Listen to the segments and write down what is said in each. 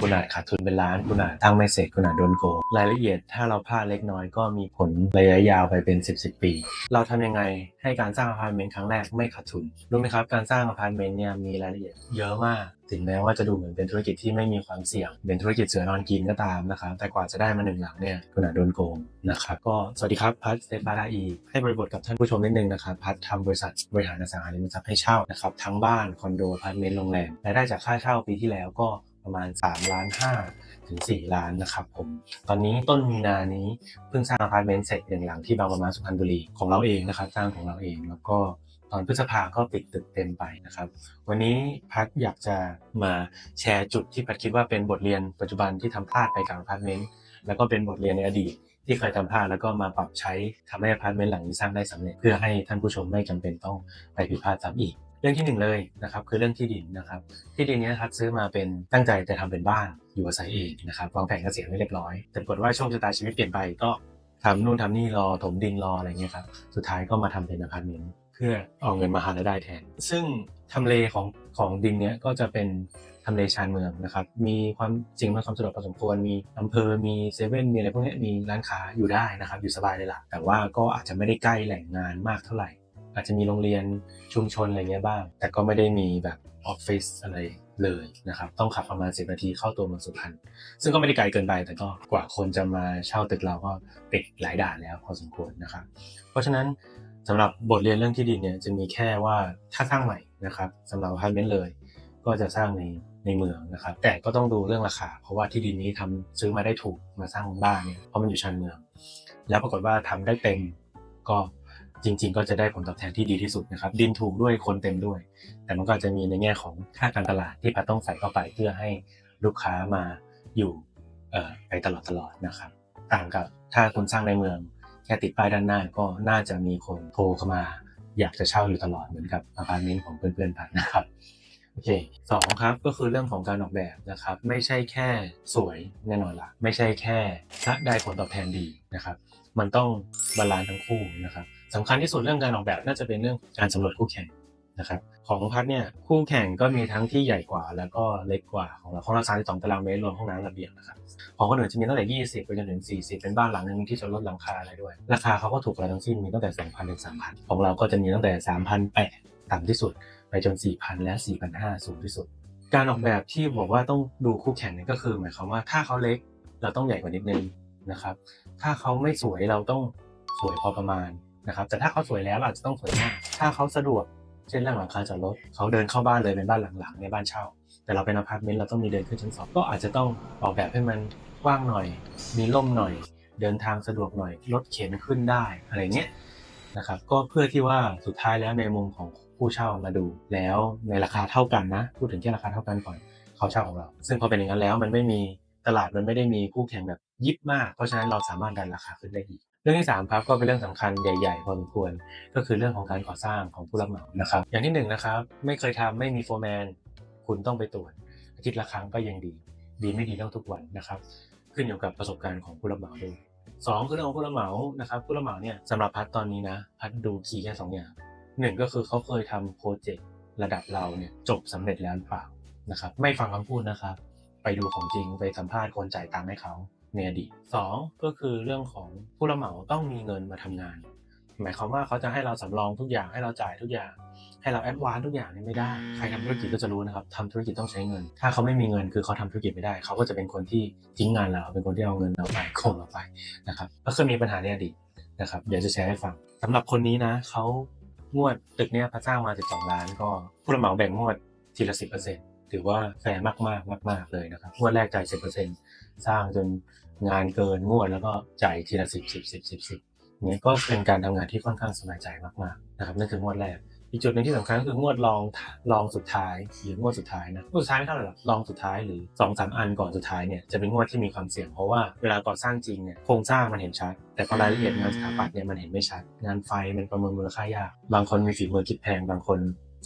คุณอาจขาดทุนเป็นล้าน คุณอาจตั้งไม่เสร็จ คุณอาจโดนโกงรายละเอียดถ้าเราพลาดเล็กน้อยก็มีผลระยะยาวไปเป็น 10บสปี เราทำยังไงให้การสร้างอพาร์ตเมนต์ครั้งแรกไม่ขาดทุน รู้ไหมครับ การสร้างอพาร์ตเมนต์เนี่ยมีรายละเอียดเยอะมากถึงแม้ว่าจะดูเหมือนเป็นธุรกิจที่ไม่มีความเสี่ยง เป็นธุรกิจเสือนอนกินก็ตามนะครับ แต่กว่าจะได้มาหนึ่งหลังเนี่ยคุณอาจโดนโกงนะครับ ก็สวัสดีครับพัทเตฟาราอีให้บริบทกับท่านผู้ชมนิดนึงนะครับ พัททำบริษัทบริหารอสังหาริมทรัพย์ให้เช่านะครับ ทั้งบ้านคอนโดอพาร์ตเมนต์โรงแรมรายได้จากค่าเช่าปีที่แล้วก็ ประมาณ3ล้าน5ถึง4ล้านนะครับผม ตอนนี้ต้นมีนานี้เพิ่งสร้างอพาร์ตเมนต์เสร็จหนึ่งหลังที่บางประมาสุพรรณบุรีของเราเองนะครับสร้างของเราเองแล้วก็ตอนพฤษภาก็ปิดตึกเต็มไปนะครับ วันนี้พัดอยากจะมาแชร์จุดที่พัดคิดว่าเป็นบทเรียนปัจจุบันที่ทำพลาดไปกับอพาร์ตเมนต์แล้วก็เป็นบทเรียนในอดีตที่เคยทำพลาดแล้วก็มาปรับใช้ทำให้อพาร์ตเมนต์หลังนี้สร้างได้สำเร็จ เพื่อให้ท่านผู้ชมไม่จำเป็นต้องไปผิดพลาดซ้ำอีก เรื่องที่หนึ่งเลยนะครับคือเรื่องที่ดินนะครับที่ดินนี้นะครับซื้อมาเป็นตั้งใจจะทำเป็นบ้านอยู่อาศัยเองนะครับวางแผนเกษียณไว้เรียบร้อย แต่ปรากฏว่าช่วงชะตาชีวิตเปลี่ยนไปก็ทำนู่นทำนี่รอถมดินรออะไรเงี้ยครับสุดท้ายก็มาทำเป็นอพาร์ตเมนต์เพื่อเอาเงินมาหารายได้แทน ซึ่งทำเลของของดินเนี้ยก็จะเป็นทำเลชานเมืองนะครับ มีความจริงมีความสะดวกพอสมควร มีอำเภอ มีเซเว่น มีอะไรพวกนี้ มีร้านค้าอยู่ได้นะครับ อยู่สบายเลยล่ะ แต่ว่าก็อาจจะไม่ได้ใกล้แหล่งงานมากเท่าไหร่ อาจจะมีโรงเรียนชุมชนอะไรเงี้ยบ้าง แต่ก็ไม่ได้มีแบบออฟฟิศอะไรเลยนะครับ ต้องขับประมาณ10นาทีเข้าตัวเมืองสุพรรณซึ่งก็ไม่ได้ไกลเกินไป แต่ก็กว่าคนจะมาเช่าตึกเราก็ติดหลายด่านแล้วพอสมควรนะครับ เพราะฉะนั้นสำหรับบทเรียนเรื่องที่ดินเนี่ยจะมีแค่ว่าถ้าสร้างใหม่นะครับสำหรับอพาร์ตเมนต์เลย ก็จะสร้างในในเมืองนะครับ แต่ก็ต้องดูเรื่องราคา เพราะว่าที่ดินนี้ทำซื้อมาได้ถูกมาสร้างบ้านเนี่ยเพราะมันอยู่ชานเมือง แล้วปรากฏว่าทำได้เต็มก็ จริง ๆ ก็จะได้ผลตอบแทนที่ดีที่สุดนะครับ ดินถูกด้วยคนเต็มด้วย แต่มันก็จะมีในแง่ของค่าการตลาดที่พัดต้องใส่เข้าไปเพื่อให้ลูกค้ามาอยู่เอ่อไปตลอดตลอดนะครับ ต่างกับถ้าคุณสร้างในเมือง แค่ติดป้ายด้านหน้าก็น่าจะมีคนโทรเข้ามา อยากจะเช่าอยู่ตลอดเหมือนกับอพาร์ตเมนต์ของเพื่อนๆพัดนะครับโอเคสองครับก็คือเรื่องของการออกแบบนะครับ ไม่ใช่แค่สวยแน่นอนละไม่ใช่แค่ถ้าได้ผลตอบแทนดีนะครับ มันต้องบาลานซ์ทั้งคู่นะครับ สำคัญที่สุดเรื่องการออกแบบน่าจะเป็นเรื่องการสำรวจคู่แข่งนะครับของพัดเนี่ยคู่แข่งก็มีทั้งที่ใหญ่กว่า แล้วก็เล็กกว่าของเราของเรา32ตารางเมตรรวมห้องน้ำระเบียงนะครับของคนอื่นจะมีตั้งแต่20ไปจนถึง40เป็นบ้านหลังหนึ่งที่จะลดหลังคาอะไรด้วย ราคาเขาก็ถูกกว่าทั้งสิ้นมีตั้งแต่2,000ถึง3,000ของเราก็จะมีตั้งแต่3,800ต่ำที่สุด ไปจน4,000และ4,500สูงที่สุด การออกแบบที่บอกว่าต้องดูคู่แข่งเนี่ยก็คือ หมายความว่าถ้าเขาเล็กเราต้องใหญ่กว่านิดนึงนะครับถ้าเขาไม่สวยเราต้องสวยพอประมาณ นะครับแต่ถ้าเขาสวยแล้วเราอาจจะต้องสวยมากถ้าเขาสะดวกเช่นเรื่องหลังคาจอดรถเขาเดินเข้าบ้านเลยเป็นบ้านหลังๆในบ้านเช่า แต่เราเป็นอพาร์ตเมนต์เราต้องมีเดินขึ้นชั้นสองก็อาจจะต้องออกแบบให้มันกว้างหน่อย มีร่มหน่อย เดินทางสะดวกหน่อยรถเข็นขึ้นได้อะไรเงี้ยนะครับก็เพื่อที่ว่าสุดท้ายแล้วในมุมของผู้เช่ามาดู แล้วในราคาเท่ากันนะ พูดถึงแค่ราคาเท่ากันก่อนเขาเช่าของเรา ซึ่งพอเป็นอย่างนั้นแล้วมันไม่มีตลาดมันไม่ได้มีคู่แข่งแบบยิบมาก เพราะฉะนั้นเราสามารถดันราคาขึ้นได้อีก รื่องที่สามครับก็เป็นเรื่องสำคัญใหญ่ ๆ พอสมควร ก็คือเรื่องของการก่อสร้างของผู้รับเหมานะครับ อย่างที่หนึ่งนะครับไม่เคยทำไม่มีโฟร์แมนคุณต้องไปตรวจอาทิตย์ละครั้งก็ยังดี ดีไม่ดีต้องทุกวันนะครับ ขึ้นอยู่กับประสบการณ์ของผู้รับเหมาด้วยสองคือเรื่องของผู้รับเหมานะครับผู้รับเหมาเนี่ยสำหรับพัดตอนนี้นะ พัดดูคีย์แค่สองอย่างหนึ่งก็คือเขาเคยทำโปรเจกต์ระดับเราเนี่ยจบสำเร็จแล้วหรือเปล่านะครับ ไม่ฟังคำพูดนะครับ ไปดูของจริงไปสัมภาษณ์คนจ่ายตังค์ให้เขา ในอดีตสองก็คือเรื่องของผู้รับเหมาต้องมีเงินมาทำงาน หมายความว่าเขาจะให้เราสำรองทุกอย่างให้เราจ่ายทุกอย่าง ให้เราแอดวานซ์ทุกอย่างนี่ไม่ได้ ใครทำธุรกิจก็จะรู้นะครับทำธุรกิจต้องใช้เงิน ถ้าเขาไม่มีเงินคือเขาทำธุรกิจไม่ได้ เขาก็จะเป็นคนที่ทิ้งงานเรา เป็นคนที่เอาเงินเราไปโกงเราไปนะครับก็เคยมีปัญหาในอดีตนะครับเดี๋ยวจะแชร์ให้ฟังสำหรับคนนี้นะเขางวดตึกเนี้ยพัสร้างมา 12 ล้าน ก็ผู้รับเหมาแบ่งงวดทีละ10%ถือว่าแฟร์มากๆมากๆเลยนะครับงวดแรกจ่าย10%สร้างจน งานเกินงวดแล้วก็จ่ายทีละ10 10 10 10 10นี้ก็เป็นการทำงานที่ค่อนข้างสบายใจมากๆนะครับนั่นคืองวดแรก อีกจุดหนึ่งที่สำคัญก็คืองวดรองรองสุดท้ายหรืองวดสุดท้ายนะงวดสุดท้ายไม่เท่าไหร่หรอกรองสุดท้ายหรือสองสามอันก่อนสุดท้ายเนี่ยจะเป็นงวดที่มีความเสี่ยงเพราะว่าเวลาก่อสร้างจริงเนี่ยโครงสร้างมันเห็นชัด แต่พอรายละเอียดงานสถาปัตย์เนี่ยมันเห็นไม่ชัด งานไฟมันประเมินมูลค่ายาก บางคนมีฝีมือคิดแพงบางคน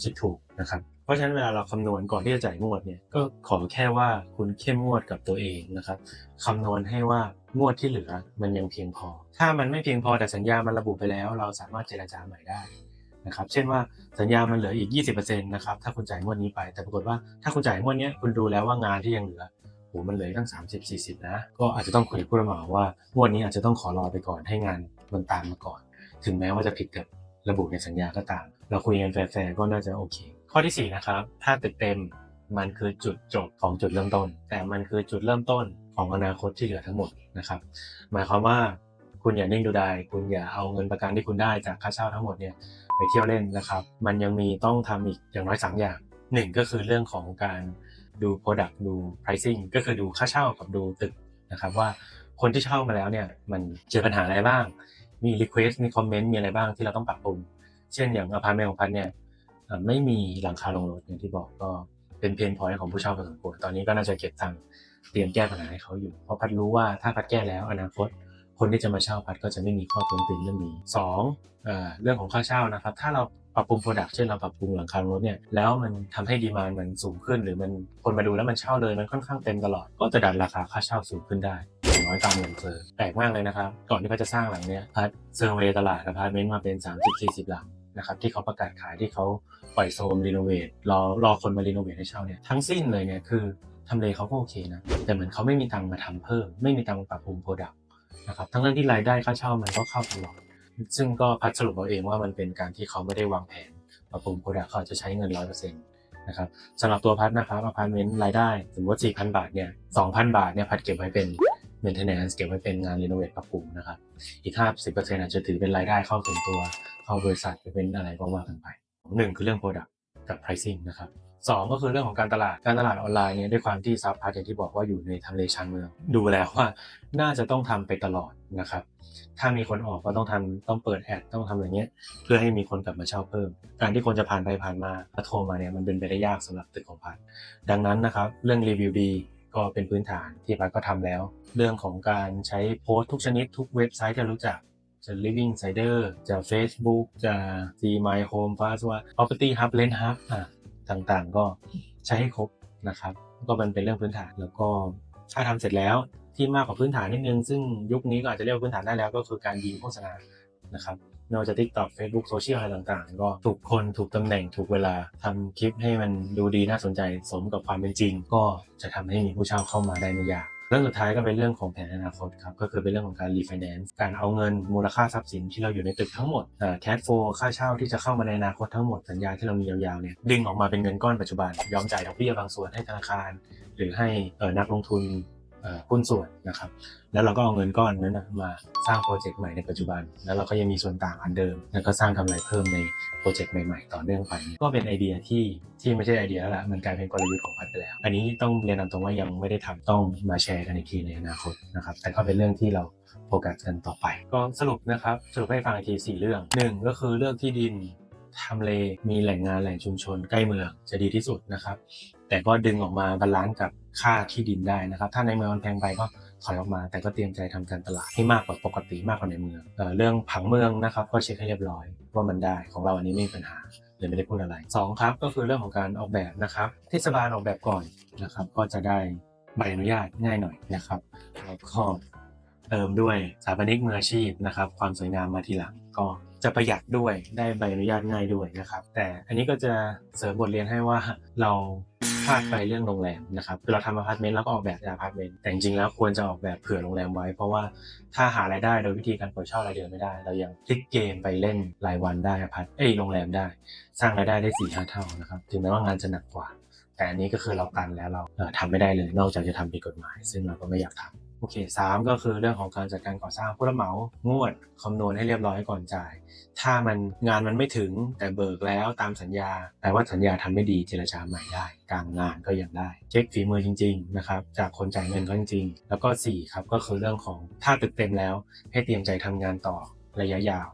คิดถูกนะครับ ราะฉะนั้นเวลาเราคำนวณก่อนที่จะจ่ายงวดเนี่ยก็ขอแค่ว่าคุณเข้มงวดกับตัวเองนะครับคำนวณให้ว่างวดที่เหลือมันยังเพียงพอ ถ้ามันไม่เพียงพอแต่สัญญามันระบุไปแล้ว เราสามารถเจรจาใหม่ได้นะครับเช่นว่าสัญญามันเหลืออีก 20%นะครับถ้าคุณจ่ายงวดนี้ไป แต่ปรากฏว่าถ้าคุณจ่ายงวดนี้คุณดูแล้วว่างานที่ยังเหลือโหมันเหลยตั้ง 30 40 นะ ก็อาจจะต้องคุยกับผู้รับเหมาว่างวดนี้อาจจะต้องขอรอไปก่อนให้งานมันตามมาก่อน ถึงแม้ว่าจะผิดกับระบุในสัญญาก็ตาม เราคุยกันแฟร์ๆก็น่าจะโอเค ข้อที่ 4 นะครับ ถ้าตึกเต็มมันคือจุดจบของจุดเริ่มต้น แต่มันคือจุดเริ่มต้นของอนาคตที่เหลือทั้งหมดนะครับ หมายความว่าคุณอย่านิ่งดูดายคุณอย่าเอาเงินประกันที่คุณได้จากค่าเช่าทั้งหมดเนี่ยไปเที่ยวเล่นนะครับ มันยังมีต้องทำอีกอย่างน้อย 3 อย่างหนึ่งก็คือเรื่องของการดู Product ดู pricing ก็คือดูค่าเช่ากับดูตึกนะครับว่าคนที่เช่ามาแล้วเนี่ยมันเจอปัญหาอะไรบ้าง มี request มี comment มีอะไรบ้างที่เราต้องปรับปรุง เช่นอย่างอพาร์ตเมนต์ของพันเนี่ย ไม่มีหลังคาลงรถอย่างที่บอกก็เป็นเพนพอยต์ของผู้เช่าพอสมควรตอนนี้ก็น่าจะเก็บตังค์เตรียมแก้ปัญหาให้เขาอยู่ เพราะพัดรู้ว่าถ้าพัดแก้แล้วอนาคต คนที่จะมาเช่าพัดก็จะไม่มีข้อท้วงติงเรื่องนี้สองเอ่อเรื่องของค่าเช่านะครับ ถ้าเราปรับปรุงโปรดักต์เช่นเราปรับปรุงหลังคารถเนี่ยแล้วมันทำให้ดีมานมันสูงขึ้น หรือมันคนมาดูแล้วมันเช่าเลยมันค่อนข้างเต็มตลอด ก็จะดันราคาค่าเช่าสูงขึ้นได้อย่างน้อยตามเงินเฟ้อแปลกมากเลยนะครับก่อนที่เขาจะสร้างหลังเนี้ยพัดเซอร์เวย์ตลาดอพาร์ตเมนต์มาเป็น 30-40 หลัง นะครับที่เขาประกาศขายที่เขาปล่อยโซมรีโนเวทรอรอคนมารีโนเวทให้เช่าเนี่ยทั้งสิ้นเลยเนี่ยคือทำเลเขาก็โอเคนะแต่เหมือนเขาไม่มีตังค์มาทำเพิ่ม ไม่มีตังค์มาปรับปรุงโปรดักต์นะครับทั้งนั้นที่รายได้ค่าเช่ามันก็เข้าตลอดซึ่งก็พัดสรุปเอาเองว่ามันเป็นการที่เขาไม่ได้วางแผนปรับปรุงโปรดักต์เขาอาจจะใช้เงินร้อยเปอร์เซ็นต์นะครับสำหรับตัวพัดนะครับอพาร์ตเมนต์รายได้สมมติสี่พันบาทเนี่ยสองพันบาทเนี่ยพัดเก็บไว้เป็น maintenance เก็บไว้เป็นงานรีโนเวทปรับปรุงนะครับ อีกห้าสิบเปอร์เซ็นต์อาจจะถือเป็นรายได้เข้าส่วนตัว เข้าบริษัทไปเป็นอะไรก็ว่ากันไปหนึ่งคือเรื่อง product กับ pricing นะครับสองก็คือเรื่องของการตลาด การตลาดออนไลน์เนี่ยด้วยความที่ซับพาร์ทอย่างที่บอกว่าอยู่ในทำเลชานเมือง ดูแล้วว่าน่าจะต้องทำไปตลอดนะครับ ถ้ามีคนออกก็ต้องทำต้องเปิดแอดต้องทำอย่างเงี้ย เพื่อให้มีคนกลับมาเช่าเพิ่ม การที่คนจะผ่านไปผ่านมาโทรมาเนี่ยมันเป็นไปได้ยากสำหรับตึกของพันดังนั้นนะครับ เรื่องรีวิวดีก็เป็นพื้นฐานที่พันก็ทำแล้ว เรื่องของการใช้โพสต์ทุกชนิดทุกเว็บไซต์ที่รู้จัก จะ Living Insider จะ Facebook จะ G My Home Fast ว่า Property Hub Rent Hub อะต่างๆ ก็ใช้ให้ครบนะครับก็มันเป็นเรื่องพื้นฐานแล้วก็ถ้าทำเสร็จแล้วที่มากกว่าพื้นฐานนิดนึง ซึ่งยุคนี้ก็อาจจะเรียกพื้นฐานได้แล้วก็คือการยิงโฆษณานะครับไม่ว่าจะ TikTok Facebook โซเชียลอะไรต่างๆ ก็ถูกคนถูกตำแหน่งถูกเวลาทำคลิปให้มันดูดีน่าสนใจสมกับความเป็นจริง ก็จะทำให้มีผู้เช่าเข้ามาได้ไม่ยาก รื่องสุดท้ายก็เป็นเรื่องของแผนอนาคตครับก็คือเป็นเรื่องของการรีไฟแนนซ์การเอาเงินมูลค่าทรัพย์สินที่เราอยู่ในตึกทั้งหมดแคดโฟค่าเช่าที่จะเข้ามาในอนาคตทั้งหมดสัญญาที่เรามียาวๆเนี่ยดึงออกมาเป็นเงินก้อนปัจจุบันยอมจ่ายดอกเบี้ยบางส่วนให้ธนาคาร หรือให้นักลงทุน หุ้นส่วนนะครับ แล้วเราก็เอาเงินก้อนนั้นมาสร้างโปรเจกต์ใหม่ในปัจจุบัน แล้วเราก็ยังมีส่วนต่างอันเดิม แล้วก็สร้างกำไรเพิ่มในโปรเจกต์ใหม่ๆ ต่อเนื่องไป ก็เป็นไอเดียที่ที่ไม่ใช่ไอเดียแล้วละมันกลายเป็นกลยุทธ์ของพัดไปแล้ว อันนี้ต้องเรียนตามตรงว่ายังไม่ได้ทำต้องมาแชร์กันอีกทีในอนาคตนะครับ แต่ก็เป็นเรื่องที่เราโฟกัสกันต่อไป ก็สรุปนะครับสรุปให้ฟังอีกทีสี่เรื่องหนึ่งก็คือเรื่องที่ดินทำเลมีแหล่งงานแหล่งชุมชนใกล้เมืองจะดีที่สุดนะครับ แต่ก็ดึงออกมาบาลานซ์กับ ค่าที่ดินได้นะครับ ถ้าในเมืองมันแพงไปก็ถอยออกมา แต่ก็เตรียมใจทำการตลาดให้มากกว่าปกติมากกว่าในเมืองเออเรื่องผังเมืองนะครับ ก็เช็คให้เรียบร้อยว่ามันได้ของเราอันนี้ไม่มีปัญหาเลยไม่ได้พูดอะไรสองครับก็คือเรื่องของการออกแบบนะครับเทศบาลออกแบบก่อนนะครับ ก็จะได้ใบอนุญาตง่ายหน่อยนะครับแล้วก็เติมด้วยสถาปนิกมืออาชีพนะครับ ความสวยงามมาทีหลังก็จะประหยัดด้วยได้ใบอนุญาตง่ายด้วยนะครับ แต่อันนี้ก็จะเสริมบทเรียนให้ว่าเรา พลาดไปเรื่องโรงแรมนะครับคือเราทำอพาร์ตเมนต์แล้วก็ออกแบบอพาร์ตเมนต์แต่จริงๆแล้วควรจะออกแบบเผื่อโรงแรมไว้ เพราะว่าถ้าหารายได้โดยวิธีการปล่อยเช่ารายเดือนไม่ได้ เรายังพลิกเกมไปเล่นรายวันได้อพาร์ตเอ้ยโรงแรมได้ สร้างรายได้ได้สี่ห้าเท่านะครับถึงแม้ว่างานจะหนักกว่า แต่อันนี้ก็คือเราตันแล้วเราเอ่อทำไม่ได้เลย นอกจากจะทำผิดกฎหมาย ซึ่งเราก็ไม่อยากทำ โอเคสามก็คือเรื่องของการจัดการก่อสร้างผู้รับเหมางวดคำนวณให้เรียบร้อยก่อนจ่าย ถ้ามันงานมันไม่ถึงแต่เบิกแล้วตามสัญญาแปลว่าสัญญาทำไม่ดีเจรจาใหม่ได้กลางงานก็ยังได้ เช็คฝีมือจริงๆนะครับจากคนจ่ายเงินเขาจริงๆ แล้วก็สี่ครับก็คือเรื่องของถ้าตึกเต็มแล้ว ให้เตรียมใจทำงานต่อระยะยาว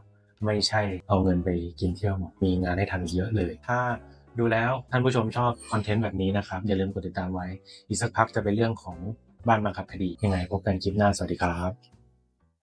ไม่ใช่เอาเงินไปกินเที่ยวหมดมีงานให้ทำเยอะเลย ถ้าดูแล้วท่านผู้ชมชอบคอนเทนต์แบบนี้นะครับอย่าลืมกดติดตามไว้ อีกสักพักจะเป็นเรื่องของ บ้านบังคับคดียังไงพบกันคลิปหน้าสวัสดีครับ